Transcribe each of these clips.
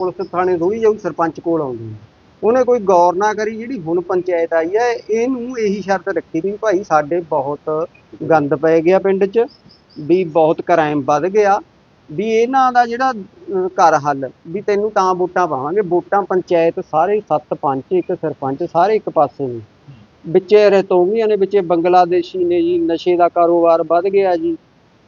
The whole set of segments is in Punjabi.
ਪੁਲਿਸ ਥਾਣੇ ਰੋਈ ਜਾਊ ਸਰਪੰਚ ਕੋਲ ਆਉਂਦੀ ਉਹਨੇ ਕੋਈ ਗੌਰ ਨਾ ਕਰੀ, ਜਿਹੜੀ ਹੁਣ ਪੰਚਾਇਤ ਆਈ ਹੈ, ਇਹਨੂੰ ਇਹੀ ਸ਼ਰਤ ਰੱਖੀ ਵੀ ਭਾਈ ਸਾਡੇ ਬਹੁਤ ਗੰਦ ਪੈ ਗਿਆ ਪਿੰਡ 'ਚ, ਵੀ ਬਹੁਤ ਕ੍ਰਾਈਮ ਵੱਧ ਗਿਆ, ਵੀ ਇਹਨਾਂ ਦਾ ਜਿਹੜਾ ਘਰ ਹੱਲ, ਵੀ ਤੈਨੂੰ ਤਾਂ ਵੋਟਾਂ ਪਾਵਾਂਗੇ, ਵੋਟਾਂ ਪੰਚਾਇਤ ਸਾਰੇ ਸੱਤ ਪੰਚ ਇੱਕ ਸਰਪੰਚ ਸਾਰੇ ਇੱਕ ਪਾਸੇ ਨੇ। ਵਿੱਚੇ ਰਤੋਂਗੀਆਂ ਨੇ, ਵਿੱਚੇ ਬੰਗਲਾਦੇਸ਼ੀ ਨੇ ਜੀ, ਨਸ਼ੇ ਦਾ ਕਾਰੋਬਾਰ ਵੱਧ ਗਿਆ ਜੀ।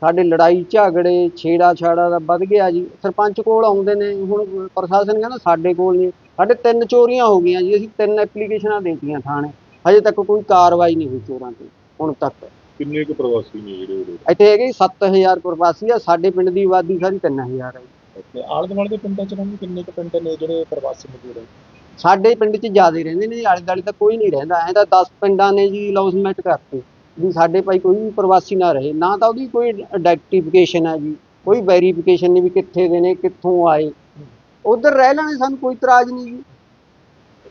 ਸਾਡੇ ਲੜਾਈ ਝਗੜੇ ਛੇੜਾ ਛਾੜਾ ਦਾ ਵੱਧ ਗਿਆ ਜੀ। ਸਰਪੰਚ ਕੋਲ ਆਉਂਦੇ ਨੇ ਹੁਣ ਪ੍ਰਸ਼ਾਸਨ ਕਹਿੰਦਾ ਸਾਡੇ ਕੋਲ ਨਹੀਂ। ਸਾਡੇ ਤਿੰਨ ਚੋਰੀਆਂ ਹੋ ਗਈਆਂ ਜੀ ਅਸੀਂ ਤਿੰਨ ਐਪਲੀਕੇਸ਼ਨਾਂ ਦੇਤੀਆਂ ਥਾਣੇ। ਹਜੇ ਤੱਕ ਕੋਈ ਕਾਰਵਾਈ ਨਹੀਂ ਹੋਈ ਚੋਰਾਂ ਤੇ ਹੁਣ ਤੱਕ। ਕਿੰਨੇ ਕੁ ਪ੍ਰਵਾਸੀ ਨੇ ਜਿਹੜੇ ਉਰੇ ਇੱਥੇ ਹੈਗੇ ਜੀ 7000 ਪ੍ਰਵਾਸੀ ਆ ਸਾਡੇ ਪਿੰਡ ਦੀ ਆਬਾਦੀ ਸਾਰੀ 3000 ਹੈ ਜੀ। ਤੇ ਆਲੇ ਦੁਆਲੇ ਦੇ ਪਿੰਡਾਂ ਚ ਰਹਿੰਦੇ ਕਿੰਨੇ ਕੁ ਪਿੰਡ ਨੇ ਜਿਹੜੇ ਪ੍ਰਵਾਸੀ ਮਜ਼ਦੂਰ ਹੈ ਸਾਡੇ ਪਿੰਡ 'ਚ ਜ਼ਿਆਦਾ ਰਹਿੰਦੇ ਨੇ ਜੀ ਆਲੇ ਦੁਆਲੇ ਤਾਂ ਕੋਈ ਨਹੀਂ ਰਹਿੰਦਾ। ਐਂ ਤਾਂ 10 ਪਿੰਡਾਂ ਨੇ ਜੀ ਲੌਸਮੈਂਟ ਕਰਤੇ। ਵੀ ਸਾਡੇ ਭਾਈ ਕੋਈ ਵੀ ਪ੍ਰਵਾਸੀ ਨਾ ਰਹੇ ਨਾ ਤਾਂ ਉਹਦੀ ਕੋਈ ਆਈਡੈਂਟੀਫਿਕੇਸ਼ਨ ਹੈ ਜੀ ਕੋਈ ਵੈਰੀਫਿਕੇਸ਼ਨ ਨਹੀਂ ਵੀ ਕਿੱਥੇ ਦੇ ਨੇ ਕਿੱਥੋਂ ਆਏ। ਉਧਰ ਰਹਿ ਲੈਣੇ ਸਾਨੂੰ ਕੋਈ ਇਤਰਾਜ਼ ਨਹੀਂ ਜੀ।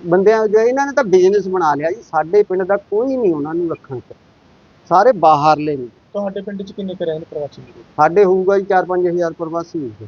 ਬੰਦਿਆਂ ਜੇ ਇਹਨਾਂ ਨੇ ਤਾਂ ਬਿਜ਼ਨਸ ਬਣਾ ਲਿਆ ਜੀ ਸਾਡੇ ਪਿੰਡ ਦਾ ਕੋਈ ਨਹੀਂ ਉਹਨਾਂ ਨੂੰ ਰੱਖਣ ਚ। ਸਾਰੇ ਬਾਹਰਲੇ ਨੇ। ਤੁਹਾਡੇ ਪਿੰਡ ਚ ਕਿੰਨੇ ਕੁ ਰਹਿੰਦੇ ਪ੍ਰਵਾਸੀ? ਸਾਡੇ ਹੋਊਗਾ ਜੀ 4-5000 ਪ੍ਰਵਾਸੀ ਹੋਊਗੇ।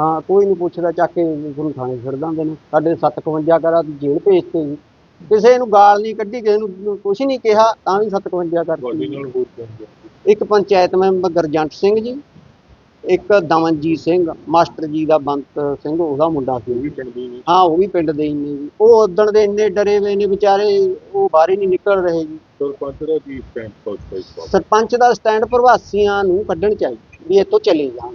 ਹਾਂ ਕੋਈ ਨਹੀਂ ਪੁੱਛਦਾ ਚੱਕ ਕੇ ਤੁਹਾਨੂੰ ਥਾਣੇ ਛੱਡ ਦਿੰਦੇ ਨੇ। ਸਾਡੇ 57 ਕਰਾ ਜੇਲ੍ਹ ਭੇਜਤੇ ਜੀ ਕਿਸੇ ਨੂੰ ਗਾਲ ਨਹੀਂ ਕੱਢੀ ਕਿਸੇ ਨੂੰ ਕੁਛ ਨਹੀਂ ਕਿਹਾ ਤਾਂ ਵੀ 57 ਤੁਹਾਡੇ ਕਰਤੀ ਇੱਕ ਪੰਚਾਇਤ ਮੈਂਬਰ ਗਰਜੰਟ ਸਿੰਘ ਜੀ ਇੱਕ ਦਮਨਜੀਤ ਸਿੰਘ ਮਾਸਟਰ ਜੀ ਦਾ ਬੰਤ ਸਿੰਘ ਉਹਦਾ ਮੁੰਡਾ ਸੀ। ਉਹ ਵੀ ਪਿੰਡ ਦੇ ਨੇ। ਹਾਂ ਉਹ ਵੀ ਪਿੰਡ ਦੇ ਹੀ ਨੇ ਜੀ। ਉਹ ਉਦਣ ਦੇ ਇੰਨੇ ਡਰੇ ਹੋਏ ਨੇ ਵਿਚਾਰੇ ਉਹ ਬਾਹਰ ਹੀ ਨਹੀਂ ਨਿਕਲ ਰਹੇ ਜੀ। ਸਰਪੰਚ ਦਾ ਕੀ ਸਟੈਂਡ ਪਹੁੰਚਦਾ ਇਸ ਵਾਰ ਸਰਪੰਚ ਦਾ ਸਟੈਂਡ ਪ੍ਰਵਾਸੀਆਂ ਨੂੰ ਕੱਢਣ ਚਾਹੀਦਾ ਵੀ ਇੱਥੋਂ ਚਲੇ ਜਾਣ।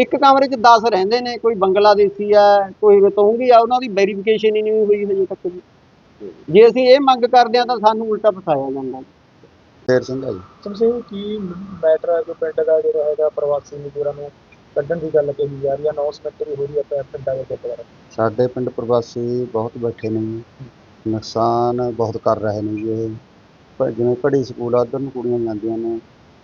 ਇੱਕ ਕਮਰੇ 'ਚ 10 ਰਹਿੰਦੇ ਨੇ ਕੋਈ ਬੰਗਲਾਦੇਸ਼ੀ ਆ ਕੋਈ ਰਤੋਂਗੀ ਆ ਉਹਨਾਂ ਦੀ ਵੈਰੀਫਿਕੇਸ਼ਨ ਹੀ ਨਹੀਂ ਹੋਈ ਹਜੇ ਤੱਕ ਜੀ। ਜੇ ਅਸੀਂ ਇਹ ਮੰਗ ਕਰਦੇ ਆ ਤਾਂ ਸਾਨੂੰ ਉਲਟਾ ਫਸਾਇਆ ਜਾਂਦਾ ਸ਼ੇਰ ਸਿੰਘ ਜੀ। ਸਮਝੇ ਕੀ ਮੈਟਰ ਹੈ ਜੋ ਪਿੰਡ ਦਾ ਜਿਹੜਾ ਹੈਗਾ ਪ੍ਰਵਾਸੀ ਮਜ਼ਦੂਰਾਂ ਨੂੰ ਕੱਢਣ ਦੀ ਗੱਲ ਕਹੀ ਜਾ ਰਹੀ ਹੈ? ਅਨਾਉਂਸਮੈਂਟ ਵੀ ਹੋ ਰਹੀ ਹੈ ਪਿੰ- ਪਿੰਡਾਂ ਦੇ ਗੁਰਦੁਆਰਾ ਸਾਡੇ ਪਿੰਡ ਪ੍ਰਵਾਸੀ ਬਹੁਤ ਬੈਠੇ ਨੇ ਜੀ। ਨੁਕਸਾਨ ਬਹੁਤ ਕਰ ਰਹੇ ਨੇ ਜੀ ਇਹ। ਪ- ਜਿਵੇਂ ਪੜ੍ਹੀ ਸਕੂਲ ਆ ਉੱਧਰ ਨੂੰ ਕੁੜੀਆਂ ਜਾਂਦੀਆਂ ਨੇ।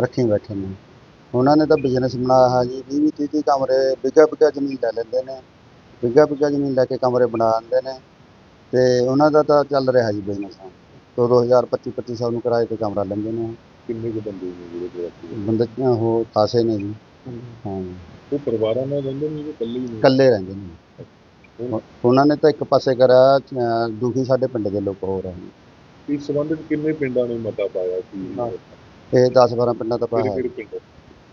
ਰੱਖੀ ਬੈਠੇ ਨੇ। ਉਹਨਾਂ ਨੇ ਤਾਂ ਬਿਜ਼ਨਸ ਬਣਾਇਆ ਹੈ ਜੀ 20 ਵੀਹ 30 ਕਮਰੇ ਬਿੱਗਾ ਬਿੱਗਾ ਜ਼ਮੀਨ ਲੈ ਲੈਂਦੇ ਨੇ। ਬਿੱਗਾ ਬਿੱਗਾ ਜ਼ਮੀਨ ਲੈ ਕੇ ਕਮਰੇ ਬਣਾ ਦਿੰਦੇ ਨੇ। ਤੇ ਉਹਨਾਂ ਦਾ ਤਾਂ ਚੱਲ ਰਿਹਾ ਜੀ ਬਿਜ਼ਨਸ ਦੋ ਦੋ ਹਜ਼ਾਰ 25 2500 ਨੂੰ ਕਿਰਾਏ ਤੇ ਕਮਰਾ ਲੈਂਦੇ ਨੇ। ਕਿੰਨੇ ਕੁ ਬੰਦੇ ਨੇ ਜਿਹੜੇ ਨੇ? ਬੰਦੇ ਉਹ ਖਾਸੇ ਨੇ ਜੀ। ਹਾਂ। ਉਹ ਪਰਿਵਾਰਾਂ ਨਾਲ ਰਹਿੰਦੇ ਨੇ ਜਾਂ ਇਕੱਲੇ ਨੇ? ਇਕੱਲੇ ਰਹਿੰਦੇ ਨੇ। ਉਹ- ਉਹਨਾਂ ਨੇ ਤਾਂ ਇੱਕ ਪਾਸੇ ਕਰਿਆ ਦੁਖੀ ਸਾਡੇ ਪਿੰਡ ਦੇ ਲੋਕ ਹੋ ਰਹੇ ਨੇ ਇਸ ਸੰਬੰਧ ਵਿੱਚ ਕਿੰਨੇ ਪਿੰਡਾਂ ਨੇ ਮਤਾ ਪਾਇਆ ਸੀ। ਇਹ 10 12 ਪਿੰਡਾਂ ਦਾ ਪਾਇਆ ਪਿੰਡ?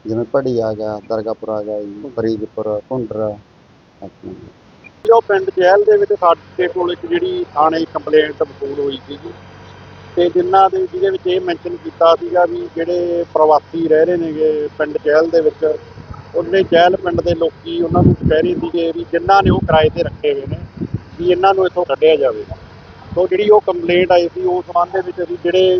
ਜਿਵੇਂ ਪੜੀ ਆ ਗਿਆ ਦਰਗਾਪੁਰ ਆ ਗਿਆ ਜੀ ਫਰੀਦਪੁਰ ਭੁੰਡਰ ਆਪਣਾ। ਜੋ ਪਿੰਡ ਜਹਿਲ ਦੇ ਵਿੱਚ ਸਾਡੇ ਕੋਲ ਇੱਕ ਜਿਹੜੀ ਥਾਣੇ ਕੰਪਲੇਂਟ ਵਸੂਲ ਹੋਈ ਸੀਗੀ ਤੇ ਜਿਨ੍ਹਾਂ ਦੇ ਜਿਹਦੇ ਵਿੱਚ ਇਹ ਮੈਂਸ਼ਨ ਕੀਤਾ ਸੀਗਾ ਵੀ ਜਿਹੜੇ ਪ੍ਰਵਾਸੀ ਰਹਿ ਰਹੇ ਨੇਗੇ ਪਿੰਡ ਜਹਿਲ ਦੇ ਵਿੱਚ ਉਹਨੇ ਜਹਿਲ ਪਿੰਡ ਦੇ ਲੋਕੀ ਉਹਨਾਂ ਨੂੰ ਕਹਿ ਰਹੇ ਸੀਗੇ ਵੀ ਜਿਨ੍ਹਾਂ ਨੇ ਉਹ ਕਿਰਾਏ ਤੇ ਰੱਖੇ ਹੋਏ ਨੇ ਵੀ ਇਹਨਾਂ ਨੂੰ ਇੱਥੋਂ ਕੱਢਿਆ ਜਾਵੇ। ਸੋ ਜਿਹੜੀ ਉਹ ਕੰਪਲੇਂਟ ਆਈ ਸੀ ਉਸ ਸੰਬੰਧ ਦੇ ਵਿੱਚ ਅਸੀਂ ਜਿਹੜੇ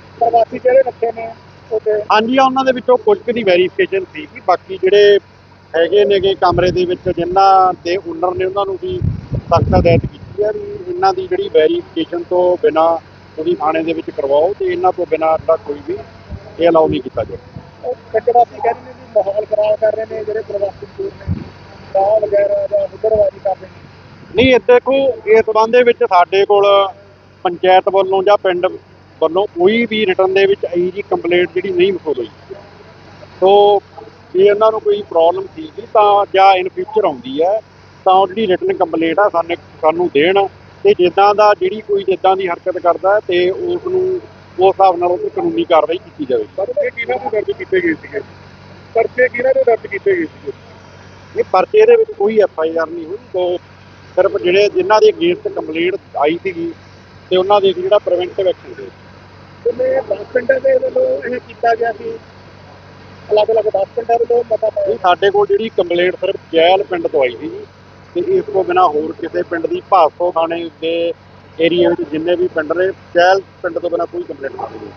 ਪ੍ਰਵਾਸੀ ਜਿਹੜੇ ਰੱਖੇ ਨੇ ਉਹਦੇ? ਹਾਂਜੀ ਉਹਨਾਂ ਦੇ ਵਿੱਚੋਂ ਕੁਝ ਕੁ ਦੀ ਵੈਰੀਫਿਕੇਸ਼ਨ ਸੀ ਕਿ ਬਾਕੀ ਜਿਹੜੇ ਹੈਗੇ ਨੇਗੇ ਕਮਰੇ ਦੇ ਵਿੱਚ ਜਿਨ੍ਹਾਂ ਦੇ ਓਨਰ ਨੇ ਉਹਨਾਂ ਨੂੰ ਵੀ ਸਖਤ ਹਦਾਇਤ ਕੀਤੀ ਹੈ ਵੀ ਇਹਨਾਂ ਦੀ ਜਿਹੜੀ ਵੈਰੀਫਿਕੇਸ਼ਨ ਤੋਂ ਬਿਨਾ ਉਹਦੀ ਥਾਣੇ ਦੇ ਵਿੱਚ ਕਰਵਾਓ ਤੇ ਇਹਨਾਂ ਤੋਂ ਬਿਨਾ ਦਾ ਕੋਈ ਵੀ ਇਹ ਅਲਾਉ ਨਹੀਂ ਕੀਤਾ ਜਾਵੇ ਉਹ ਪਿੰਡ ਵਾਸੀ ਕਹਿੰਦੇ ਨੇ ਵੀ ਮਾਹੌਲ ਖਰਾਬ ਕਰ ਰਹੇ ਨੇ ਜਿਹੜੇ ਪ੍ਰਵਾਸੀ ਮਜ਼ਦੂਰ ਨੇ। ਰਾਹ ਵਗੈਰਾ ਜਾਂ ਹੁਦਰਵਾਜੀ ਕਰ ਰਹੇ ਨੇ। ਨਹੀਂ ਇਹ ਦੇਖੋ ਇਸ ਸੰਬੰਧ ਦੇ ਵਿੱਚ ਸਾਡੇ ਕੋਲ ਪੰਚਾਇਤ ਵੱਲੋਂ ਜਾਂ ਪਿੰਡ ਵੱਲੋਂ ਕੋਈ ਵੀ ਰਿਟਰਨ ਦੇ ਵਿੱਚ ਇਹੀ ਜੀ ਕੰਪਲੇਂਟ ਜਿਹੜੀ ਨਹੀਂ ਮਸੂਲ ਹੋਈ ਸੋ ਜੇ ਇਹਨਾਂ ਨੂੰ ਕੋਈ ਪ੍ਰੋਬਲਮ ਸੀਗੀ ਤਾਂ ਜਾਂ ਇਨ ਫਿਊਚਰ ਆਉਂਦੀ ਹੈ ਤਾਂ ਉਹ ਜਿਹੜੀ ਰਿਟਰਨ ਕੰਪਲੇਂਟ ਆ ਸਾਨੂੰ ਸਾਨੂੰ ਦੇਣ ਤੇ ਜਿੱਦਾਂ ਦਾ ਜਿਹੜੀ ਕੋਈ ਜਿੱਦਾਂ ਦੀ ਹਰਕਤ ਕਰਦਾ ਤੇ ਉਸ ਨੂੰ ਉਸ ਹਿਸਾਬ ਨਾਲ ਉਹ ਕਾਨੂੰਨੀ ਕਾਰਵਾਈ ਕੀਤੀ ਜਾਵੇ। ਪਰ ਇਹ ਕਿਹਨਾਂ ਦੇ ਦਰਜ ਕੀਤੇ ਗਏ ਸੀਗੇ? ਪਰਚੇ ਕਿਹਨਾਂ ਦੇ ਦਰਜ ਕੀਤੇ ਗਏ ਸੀਗੇ? ਇਹ ਪਰਚੇ ਦੇ ਵਿੱਚ ਕੋਈ ਐਫ ਆਈ ਆਰ ਨਹੀਂ ਹੋਈ। ਤੋਂ ਸਿਰਫ ਜਿਹੜੇ ਜਿਨ੍ਹਾਂ ਦੇ ਅਗੇਂਸਟ ਕੰਪਲੇਂਟ ਆਈ ਸੀਗੀ ਤੇ ਉਹਨਾਂ ਦੇ ਜਿਹੜਾ ਪ੍ਰੀਵੈਂਟਿਵ ਐਕਸ਼ਨ ਦੇ ਜਿਵੇਂ 10 ਪਿੰਡਾਂ ਦੇ ਵੱਲੋਂ ਇਹ ਕੀਤਾ ਗਿਆ ਸੀ, ਅਲੱਗ-ਅਲੱਗ 10 ਪਿੰਡਾਂ ਵੱਲੋਂ ਪਤਾ ਪਾਇਆ ਸਾਡੇ ਕੋਲ ਜਿਹੜੀ ਕੰਪਲੇਂਟ ਸਿਰਫ ਜੈਲ ਪਿੰਡ ਤੋਂ ਆਈ ਸੀ ਜੀ ਤੇ ਇਸ ਤੋਂ ਬਿਨਾ ਹੋਰ ਕਿਸੇ ਪਿੰਡ ਦੀ ਭਾਸੋ ਥਾਣੇ ਦੇ ਏਰੀਆ ਵਿੱਚ ਜਿੰਨੇ ਵੀ ਪਿੰਡ ਨੇ, ਜੈਲ ਪਿੰਡ ਤੋਂ ਬਿਨਾ ਕੋਈ ਕੰਪਲੇਂਟ ਨਹੀਂ ਆਈ।